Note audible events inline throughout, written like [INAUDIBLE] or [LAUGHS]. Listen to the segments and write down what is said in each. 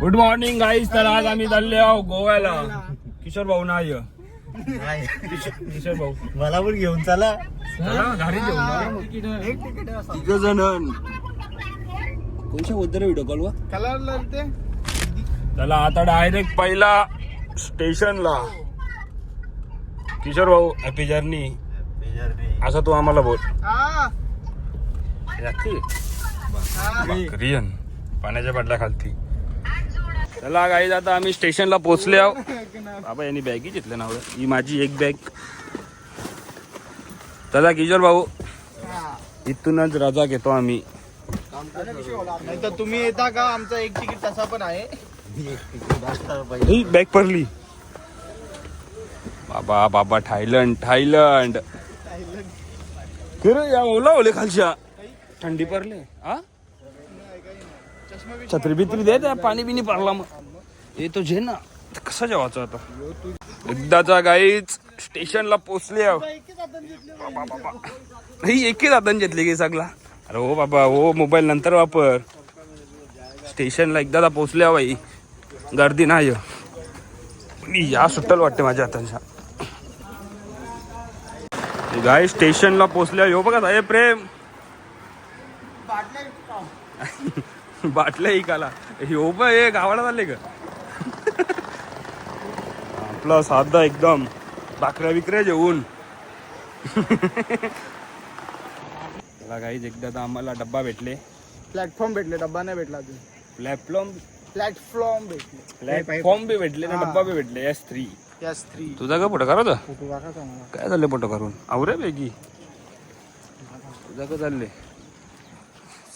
Good morning guys तर आज आम्ही चालले आहो गोव्याला. किशोर भाऊ नाही. किशोर भाऊ. मला पण घेऊन चला. चला, घरी तिघ जण कोणच्या उद्दर व्हिडिओ कॉल वा कलर ते? चला आता डायरेक्ट पहिला स्टेशनला. किशोर भाऊ हॅपी जर्नी असं तू आम्हाला बोल. रियन पाण्याच्या बाटल्या खालती. चला गाईज आता आम्ही स्टेशनला पोहोचले आहो बाबा यांनी बॅगी घेतल्या ना ही. माझी एक बॅग चला किशोर भाऊ. इथूनच रजा घेतो आम्ही. तुम्ही येता का? आमचा एक तिकीट तसा पण आहे. ही बॅग पडली. बाबा बाबा थायलंड थायलंड. खरं या ओला ओले खालच्या. थंडी पडले. हा? छत्री बित्री दे त्या पाणी बिनी पडला मग. हे तो झे ना. कसं जेवायचं आता? एकदाचा गाईच स्टेशनला पोचले आहो. बाबा, बाबा. ही एके दादान घेतली की सगळा. अरे हो बाबा हो मोबाईल नंतर वापर. स्टेशनला एकदा पोचले बाई. गर्दी नाही मी या सुट्टल वाटते माझ्या हातांच्या. गाय स्टेशनला पोचल्या हो बघा साहेब प्रेम. [LAUGHS] बाटल्या इकाला हो बघ हे गावाला चालले का? आपला साधा एकदम बाकऱ्या विकऱ्या जेवून. चला गाईज एकदा तर आम्हाला डब्बा भेटले. प्लॅटफॉर्म भेटले डब्बा नाही भेटला अजून. प्लॅटफॉर्म प्लॅटफॉर्म भेटले. प्लॅटफॉर्म बी भेटले ना डब्बा बी भेटले. एस थ्री यस थ्री तुझा का फोटो करा फोटो मला काय झाले फोटो करून आवरे पैकी. तुझा का चालले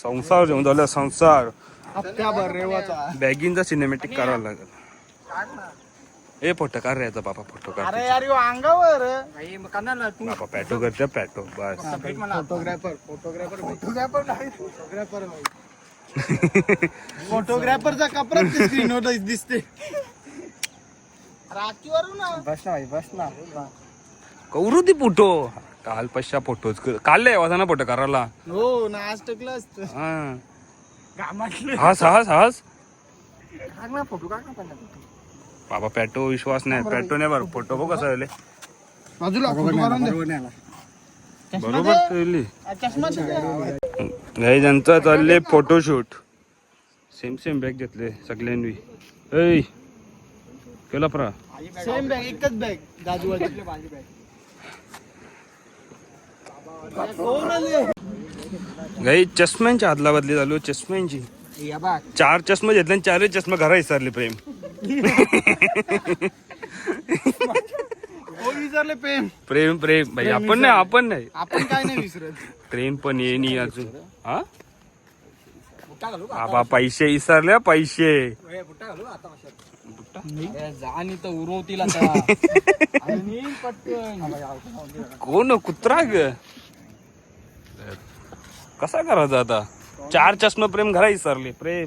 संसार जेवण झालं संसार. हप्त्याभर रेवाचा. बॅगिंगचा सिनेमॅटिक करावा लागेल. ए फोटो कार रे याचा बाबा फोटो अरे कार यार ह्यो अंगावर. तू? बाबा पॅटो करते पॅटो बस. फोटोग्राफर फोटोग्राफर फोटोग्राफर नाही. फोटोग्राफर फोटोग्राफरचा स्क्रीनवर दिसते राखीवरून बस ना भाई बस ना. करू ती फोटो काल पश्चा फोटोच काल वाजा ना फोटो करायला. हो नाच टकलं असतं. हा. कामातलं. हास हास ना फोटो ना. बाबा पॅटो विश्वास नाही. पॅटो नाही बरं. फोटो बघ कसा आले फोटो दे. बरोबर. नाही त्यांचा चालले फोटोशूट सेम सेम बॅग घेतले सगळ्यांनी. ऐ केला प्रा. सेम बॅग एकच बॅग कोण आले? गाई चष्म्यांची आदला बदली झालो चष्म्यांची. चार चष्मे घेतले आणि चारही चष्मे घरा विसरले प्रेम. कोण विचारले प्रेम. प्रेम प्रेम. भाई आपण नाही आपण नाही. आपण काय नाही विसरत. प्रेम पण ये नाही अजून. हा? बाबा पैसे विसरले पैसे. जा आणि तर उरवतील [LAUGHS] पटकन. कोण कुत्रा ग? कसा करायचा आता? चार चष्मे प्रेम घरा विसरले प्रेम.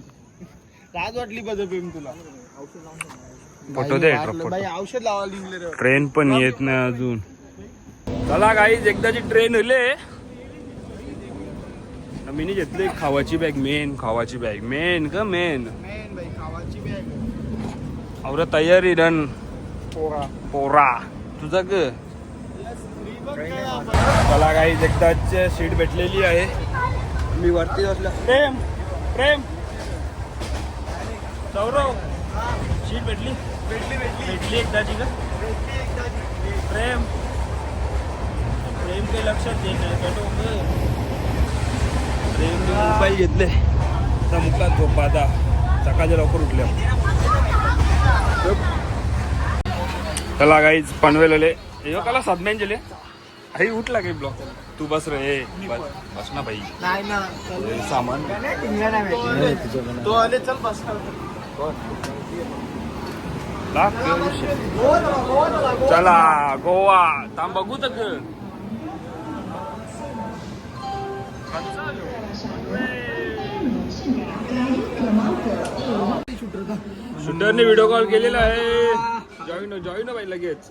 लाज वाटली बघ प्रेम तुला. फोटो दे बाई, फोटो बाई औषध रे. ट्रेन पण येत नाही अजून. चला गाईज एकदाची ट्रेन हले मी घेतली खावाची बॅग मेन खावाची बॅग मेन का मेन मेन खावाची बॅग औरा तयारी रन पोरा. पोरा. तुझा ग. चला गाईज एकदाच सीट भेटलेली आहे. मी वरती बसला. प्रेम प्रेम. सौरव. सीट भेटली. भेटली भेटली. भेटली एकदाची का? प्रेम. प्रेम काही लक्षात देत नाही मोबाईल घेतले. आता मुखात झोपा आता सकाळच्या लवकर उठल्या. चला गाईज पनवेलले यो काला साधम्यान गेले. आई उठला काही ब्लॉक तू बस रे. बस ना भाई नाही ना सामान. तो आले चल बस. चला गोवा. थांब बघू शूटरने व्हिडिओ कॉल केलेला आहे. जॉईन जॉईन भाई लगेच.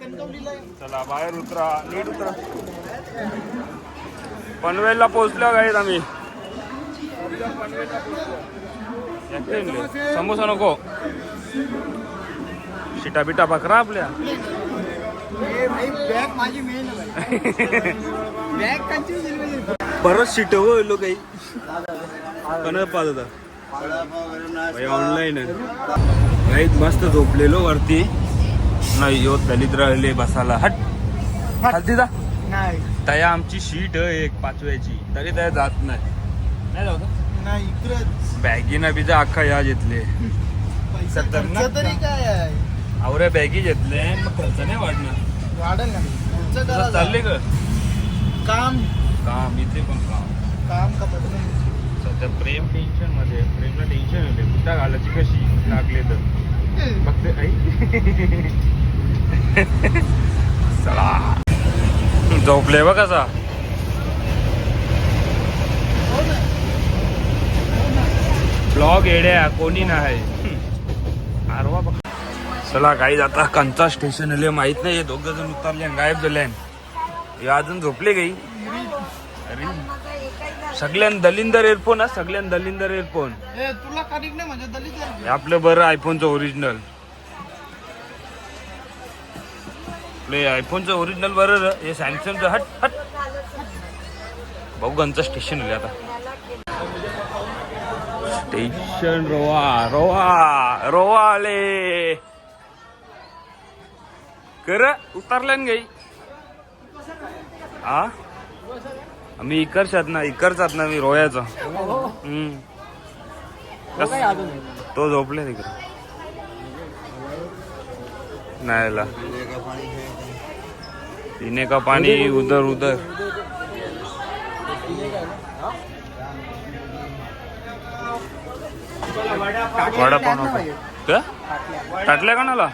कणकवलीला चला बाहेर उतरा. नीट उतरा. पनवेलला पोहोचलो गाईत आम्ही. समोसा नको. शिटा बिटा बकरा आपल्या. बॅग माझी मेन बॅग कंची परत शिट लोक काही. कण पाहत होता ऑनलाईन गाईत मस्त झोपलेलो वरती. नाही यो दलित राहिले बसायला. हट. हल्दी जा. नाही. तया आमची शीट एक पाचव्याची. तरी त्या जात नाही. नाही जाऊ? नाही बॅगीना बिजा अख्खा या घेतले पैसा खतरनाक खर्च तरी काय आहे? आवऱ्या बॅगी घेतले मग खर्च नाही वाढणार. वाढेल ना. खर्च तुझं करा चालले का? काम? काम इथे पण काम. काम का सध्या प्रेम टेन्शनमध्ये प्रेमला टेन्शन होते कुठं घालायची कशी? लागले तर. बघते आई. चला. झोपले बघ कसा ब्लॉग येड्या कोणी नाही. चला काही आता कंचा स्टेशन आले. माहीत नाही दोघ जण उतरले गायब झाले. हे अजून झोपले काही? अरे. सगळ्यान दलिंदर एअरफोन हा? सगळ्यान दलिंदर एअरफोन म्हणजे आपलं बरं आयफोनचं ओरिजिनल आपले आयफोनचं ओरिजिनल बरं. हे सॅमसंगचं हट हट. भाऊ गंचं स्टेशन आले आता. स्टेशन रोवा रोवा रोवा आले. कर उतरल्यान गाई आ? मी इकडच्यात ना इकडचात ना मी रोयाचा हम्म. तो झोपले तिकडे. नाही पिणे का पाणी उधर उधर वडापाव का टाटल्या का नाला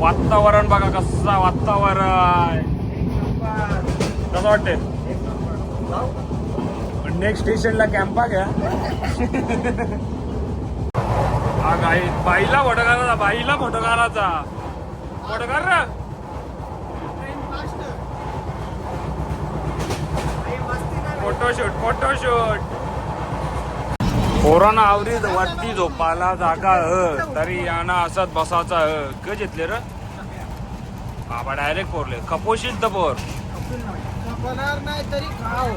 वातावरण बघा कसं वातावरण. कसं वाटते नेक्स्ट स्टेशनला कॅम्पा घ्या हा गाई बाईला फोटो काढायचा बाईला फोटो काढायचा फोटो काढ रे फोटोशूट फोटोशूट पोरांना आवरीत वाटती झोपाला जागा ह तरी याना असत बसाचा ह. क घेतले र? बाबा डायरेक्ट पोरले. खपोशील तर पोर. होणार नाही तरी खाव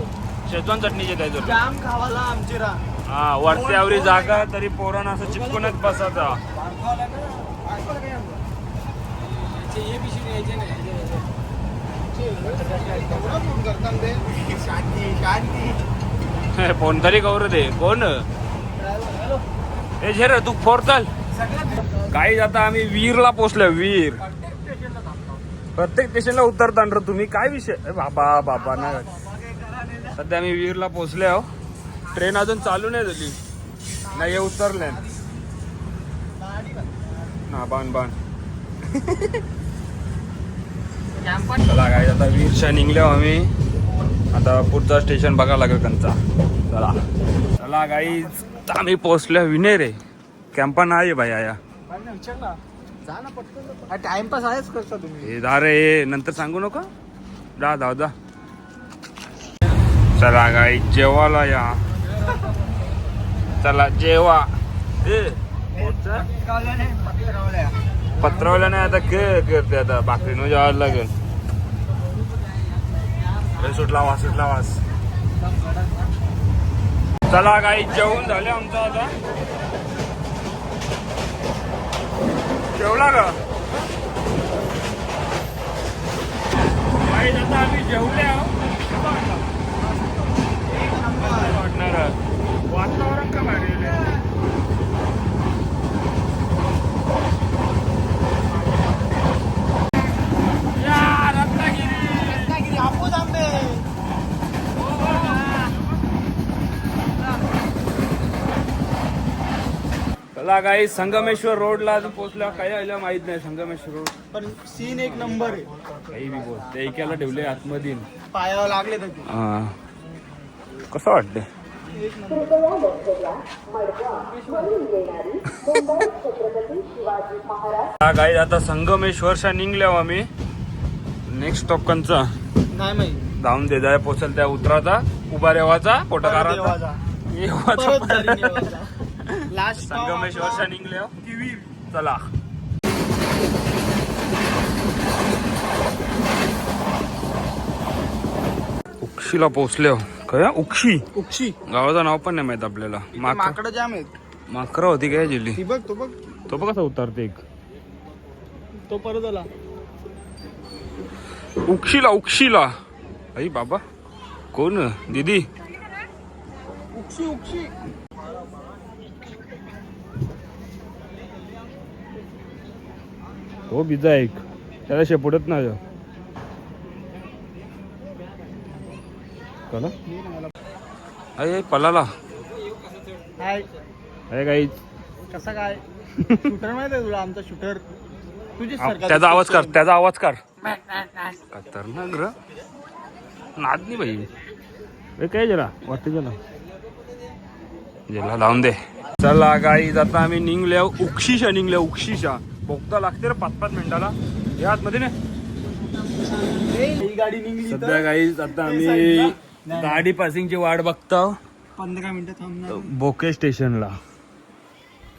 शेजवान चटणीचे द्यायचं जाम खावाला आमची रा. हा वरती आवरी जागा तरी पोरांना असं चिपकूनच बसायचा. फोन तरी कवर दे. कोण? हे झेर तू फोर चल काही आता आम्ही वीरला पोचलो वीर प्रत्येक स्टेशनला उतरतान रे तुम्ही. काय विषय? बाबा बाबा ना सध्या आम्ही वीरला पोचले आहो. ट्रेन अजून चालू नाही झाली. नाही हे उतरले. ना बाण बाण. चला काय आता वीरच्या निघलो आम्ही. आता पुढचा स्टेशन बघा लागेल कंचा चला. चला गाईज काही आम्ही पोहोचलो विने रे कॅम्पा नाही भाई आया. टाइमपास आहेच करता तुम्ही. हे दा रे नंतर सांगू नका. जा जाऊ जा. चला गाई जेवायला या. चला जेवा. ए पत्रवल्या नाही आता के करते आता. भाकरीनं जेवायला लागेल. सुटला वास सुटला वास. चला काही जेवण झाले आमचं आता. जेवला का गाईज आता आम्ही जेवले आहो कसं वाटलं? कसं वाटणार वातावरण का भारी आहे? या, रत्नागिरी हापूस आंबे चला काही संगमेश्वर रोडला अजून पोहोचल्या काही आलं माहीत नाही संगमेश्वर रोड. पण सीन एक नंबर आहे. काही बी बोल. ते एकाला ठेवले आतमध्ये पायावर लागले तर ते. हा. कसं वाटते नंबर हा आता संगमेश्वरच्या निघल्याव आम्ही. नेक्स्ट स्टॉप कंचा नाही माहिती. जाऊन दे जाय पोचल त्या उतराचा उभा रेवाचा पोटकाराचा देवाचा. येवाचा परत. घरी नेवाचा. लास्ट संगमेश्वरच्या निघल्याव चला. उक्षीला पोचल्या काय हा? उक्षी? उक्षी. गावाचं नाव पण नाही माहीत आपल्याला. माक माकडं जाम आहेत. माकरा होती काय जिल्ली ती बघ तो बघ. तो बघ कसा उतरते एक? तो परत आला. उक्षीला उक्षीला. आई बाबा कोण? दीदी? उक्षी उक्षी. हो बिजा एक. त्याला शेपडत ना कला अय पलाला. हाय. अरे काहीच कसा काय? [LAUGHS] शूटर माहीत आहे तुला आमचा शूटर तुझी त्याचा आवाज कर त्याचा आवाज कर. खतरनाक र. नाद नाही बाई. ए काय जरा? वाटते जरा. जेला लावून दे. चला गाई आता आम्ही निघल्या उक्षीशा निघल्या उक्षीशा. बोगता लागते रे पाच पाच मिनिटाला. या आतमध्ये ना ही गाडी निघली सध्या काही आता आम्ही गाडी पासिंगची वाट बघतो. पंधरा मिनिटं थांबणार बोके स्टेशनला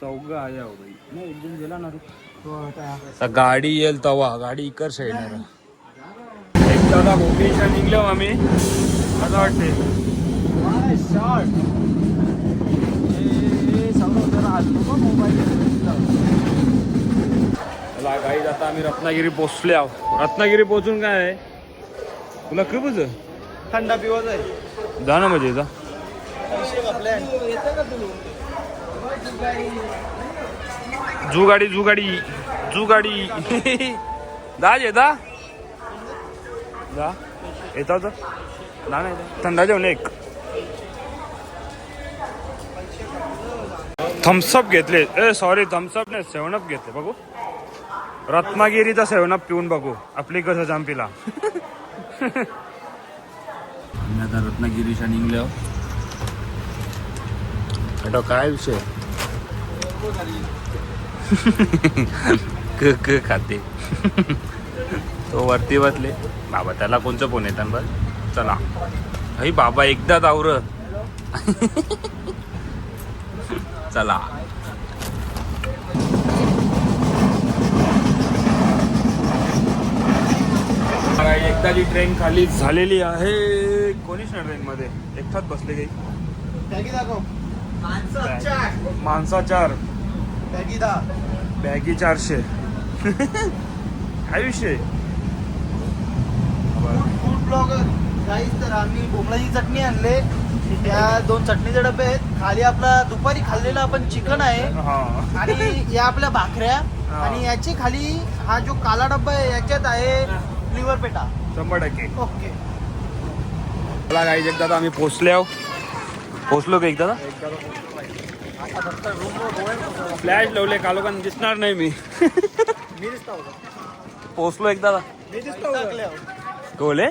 चौघ आहे अहो बाई. नाही एक जण गेला ना रे. हो, आता. गाडी येईल तवा. गाडी इकडच येणार एकदा बोकेशा निघलो आम्ही. असं वाटते shot. आता आम्ही रत्नागिरी पोचले आहो. रत्नागिरी पोचून काय आहे? तुला खूपच थंडा पिवत आहे. जा ना म्हणजे जा. जू गाडी जू गाडी जू गाडी. जा येतो जा. नाही. थंडा जेवण एक. थम्सअप घेतले. ए सॉरी थम्सअप नाही सेवनअप घेतले. बघू. रत्नागिरीचा सेवना पिऊन बघू. आपली कसं जांपीला आता रत्नागिरीच्या निघल्या आता काय विषय? क क खाते. तो वरती बसले. बाबा त्याला कोणचं फोन येतात बस. चला. हई बाबा एकदाच आवर चला. बघा, एकदाची ट्रेन खाली झालेली आहे. कोणीच नाही ट्रेन मध्ये एकटाच बसले काही माणसं चार. बॅगी चारशे. काय विषय? Food blogger. काहीच तर आम्ही भोपळाची चटणी आणले. त्या दोन चटणीचे डबे आहेत. खाली आपला दुपारी खाल्लेलं आपण चिकन आहे. हा. आणि या आपल्या भाकऱ्या. हा. आणि याची खाली हा जो काला डब्बा आहे याच्यात आहे लिव्हर पेटा? शंभर टक्के. ओके. मला काही एकदा आता आम्ही पोचले आहो पोचलो का एकदा फ्लॅश लावले कालोखान दिसणार नाही मी. मी दिसतो. पोचलो एकदा मी दिसतो होतो. कोले.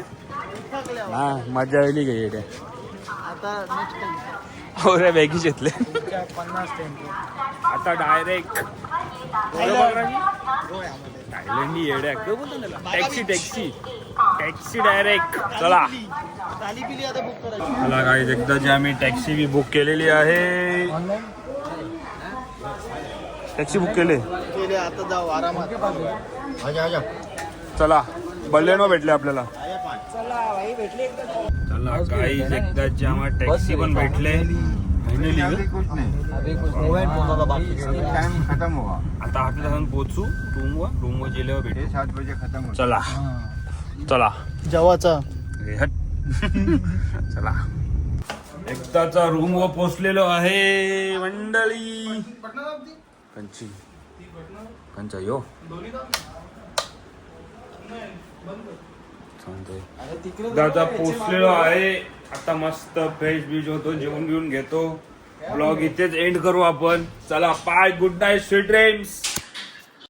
हा मजा आली काही आता हो रे बॅगी घेतले पन्नास आता डायरेक्ट थायलंडी येड्या. काय बोलतो त्याला? Taxi taxi. टॅक्सी डायरेक्ट चला. मला काही एकदा जी आम्ही टॅक्सी बी बुक केलेली आहे. टॅक्सी बुक केले. आता जाऊ आरामात चला बल्लेनो भेटले आपल्याला. चला भाई भेटले चला काही एकदाची आम्हाला टॅक्सी पण भेटले. फायनली टाइम खत्म हुआ. आता आपल्या जाऊन पोहोचू. रूमवर रूमवर गेल्यावर भेटू. सात बजे खत्म चला. चला. [LAUGHS] चला. एकदाचा रूमवर पोचलेलो आहे मंडळी. कंची. कंचा यो. चालतंय. दादा पोचलेलो आहे. आता मस्त फ्रेश बीज होतो जेवण घेऊन घेतो. ब्लॉग इथेच एंड करू आपण. चला bye good night sweet dreams